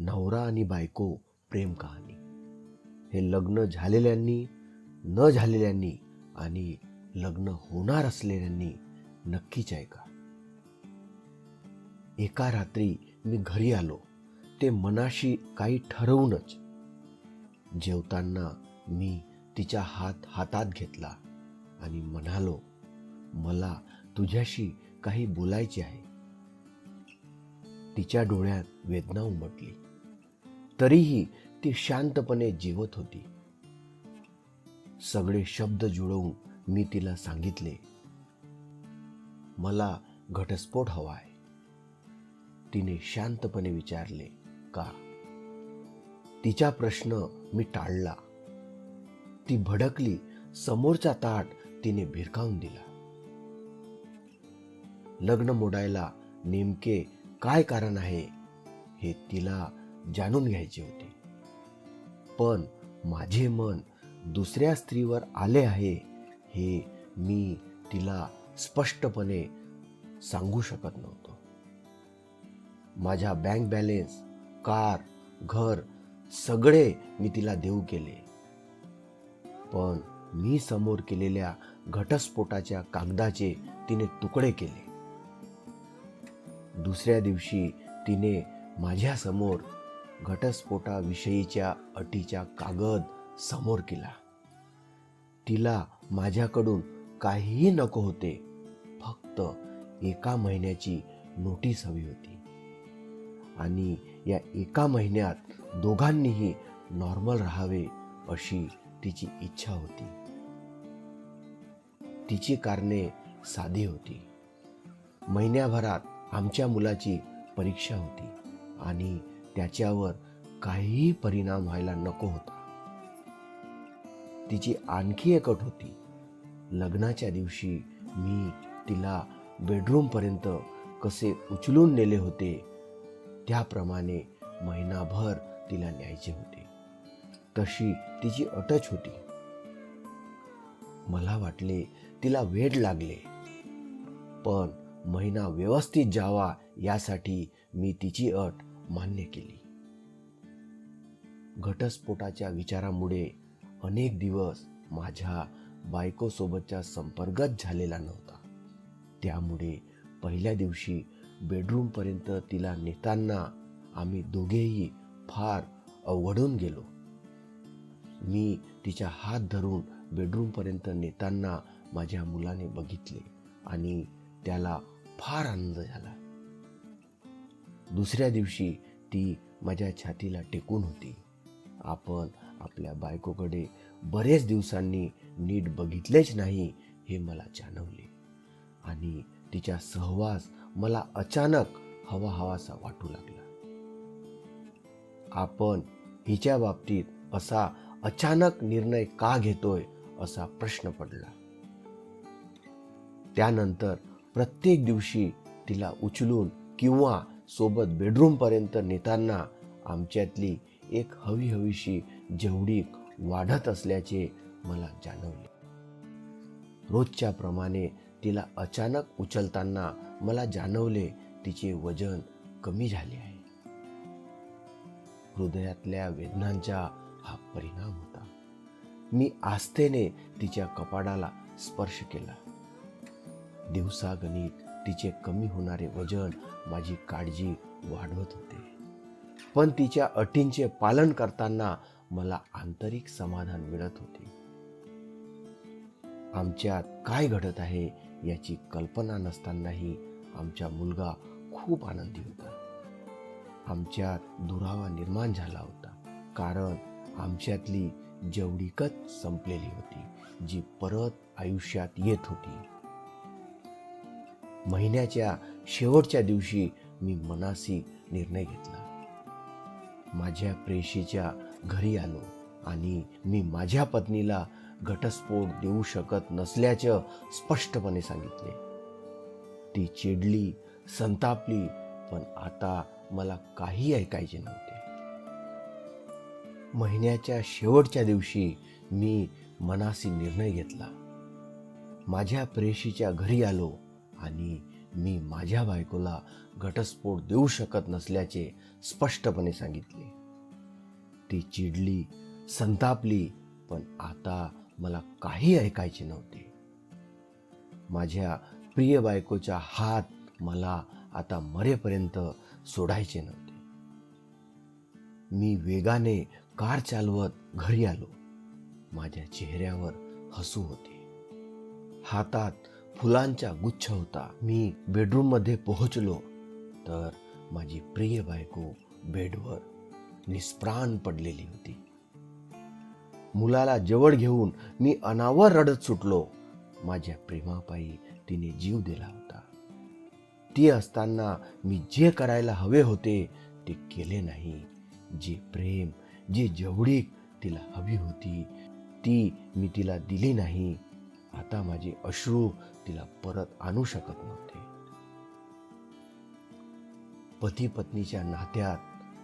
नवरा आणि बायको प्रेम कहाणी. हे लग्न झालेल्यांनी न झालेल्यांनी आणि लग्न होणार असलेल्यांनी नक्कीच ऐका. एका रात्री मी घरी आलो. ते मनाशी काही ठरवूनच जेवताना मी तिच्या हात हातात घेतला आणि म्हणालो मला तुझ्याशी काही बोलायचे आहे. तिच्या डोळ्यात वेदना उमटली. तरीही ती शांतपणे जिवत होती. सगळे शब्द जुळवून मी तिला सांगितले मला घटस्फोट हवा आहे तिने शांतपणे विचारले का? तिचा प्रश्न मी टाळला. ती भडकली समोरचा ताट तिने भिरकावून दिला. लग्न मोडायला नेमके काय कारण आहे हे तिला जाणून घ्यायचे होते. पण माझे मन दुसऱ्या स्त्रीवर आले आहे हे मी तिला स्पष्टपणे सांगू शकत नव्हतो. माझ्या बँक बॅलेन्स कार घर सगळे मी तिला देऊ केले. पण मी समोर केलेल्या घटस्फोटाच्या कागदाचे तिने तुकडे केले. दुसऱ्या दिवशी तिने माझ्यासमोर घटस्फोटाविषयीच्या अटीच्या कागद समोर केला. तिला माझ्याकडून काहीही नको होते फक्त एका महिन्याची नोटीस हवी होती. आणि या एका महिन्यात दोघांनीही नॉर्मल राहावे अशी तिची इच्छा होती. तिची कारणे साधी होती. महिन्याभरात आमच्या मुलाची परीक्षा होती आणि त्याच्यावर काहीही परिणाम व्हायला नको होता. तिची आणखी एक अट होती. लग्नाच्या दिवशी मी तिला बेडरूमपर्यंत कसे उचलून नेले होते त्याप्रमाणे महिनाभर तिला न्यायचे होते. तशी तिची अटच होती. मला वाटले तिला वेड लागले. पण महिना व्यवस्थित जावा यासाठी मी तिची अट मान्य केली. घटस्फोटाच्या विचारामुळे अनेक दिवस माझ्या बायकोसोबतचा संपर्कच झालेला नव्हता. त्यामुळे पहिल्या दिवशी बेडरूमपर्यंत तिला नेताना आम्ही दोघेही फार अवघडून गेलो. मी तिचा हात धरून बेडरूमपर्यंत नेताना माझ्या मुलाने बघितले आणि त्याला फार आनंद झाला. दुसऱ्या दिवशी ती माझ्या छातीला टेकून होती. आपण आपल्या बायकोकडे बरेच दिवसांनी नीट बघितलेच नाही हे मला जाणवले. आणि तिचा सहवास मला अचानक हवा हवासा वाटू लागला. आपण हिच्या बाबतीत असा अचानक निर्णय का घेतोय असा प्रश्न पडला. त्यानंतर प्रत्येक दिवशी तिला उचलून किंवा सोबत बेडरूमपर्यंत नेताना आमच्यातली एक हवी हवीशी जेवढी वाढत असल्याचे मला जाणवले. रोजच्या प्रमाणे तिला अचानक उचलताना मला जाणवले तिचे वजन कमी झाले आहे. हृदयातल्या वेदनांचा हा परिणाम होता. मी आस्थेने तिच्या कपाडाला स्पर्श केला. दिवसागणित तिचे कमी होणारे वजन माझी काळजी वाढवत होते. पण तिच्या अटींचे पालन करताना मला आंतरिक समाधान मिळत होते. आमच्यात काय घडत आहे याची कल्पना नसतानाही आमचा मुलगा खूप आनंदी होता. आमच्यात दुरावा निर्माण झाला होता कारण आमच्यातली जेवढीकच संपलेली होती जी परत आयुष्यात येत होती महिन्याच्या शेवटच्या दिवशी मी मनासी निर्णय घेतला. माझ्या प्रेशीच्या घरी आलो आणि मी माझ्या पत्नीला घटस्फोट देऊ शकत नसल्याचं स्पष्टपणे सांगितले. ती चिडली संतापली पण आता मला काही ऐकायचे नव्हते. महिन्याच्या शेवटच्या दिवशी मी मनासी निर्णय घेतला. माझ्या प्रेशीच्या घरी आलो आणि मी माझ्या बायकोला घटस्फोट देऊ शकत नसल्याचे स्पष्टपणे सांगितले. ती चिडली संतापली पण आता मला काही ऐकायचे नव्हते. माझ्या प्रिय बायकोचा हात मला आता मरेपर्यंत सोडायचे नव्हते. मी वेगाने कार चालवत घरी आलो. माझ्या चेहऱ्यावर हसू होते. हातात फुलांचा गुच्छ होता मी बेडरूममध्ये पोहोचलो तर माझी प्रिय बायको बेडवर निष्प्राण पडलेली होती. मुलाला जवळ घेऊन मी अनावर रडत सुटलो. माझ्या प्रेमापायी तिने जीव दिला होता. ती असताना मी जे करायला हवे होते ते केले नाही. जे प्रेम जे जेवढीक तिला हवी होती ती मी तिला दिली नाही. आता माझी अश्रू तिला परत आणू शकत नव्हते. पती पत्नीच्या नात्यात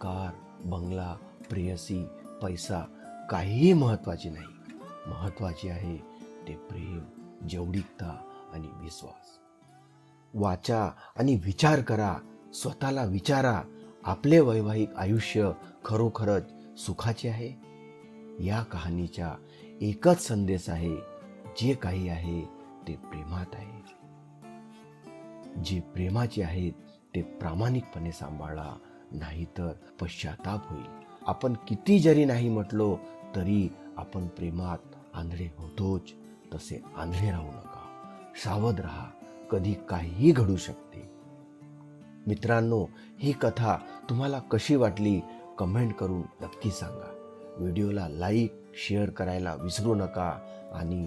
कार बंगला प्रेयसी पैसा काहीही महत्वाची नाही. महत्वाची आहे ते प्रेम जवळीकता आणि विश्वास. वाचा आणि विचार करा स्वतःला विचारा आपले वैवाहिक आयुष्य खरोखरच सुखाचे आहे? या कहाणीचा एकच संदेश आहे जे काही आहे ते प्रेमात आहे. जे प्रेमाचे आहेत ते प्रामाणिकपणे सांभाळा नाहीतर पश्चाताप होईल. आपण किती जरी नाही म्हटलो तरी आपण प्रेमात आंधळे होतोच तसे आंधळे राहू नका. सावध राहा कधी काहीही घडू शकते. मित्रांनो ही कथा तुम्हाला कशी वाटली कमेंट करून नक्की सांगा. व्हिडिओला लाईक शेअर करायला विसरू नका आणि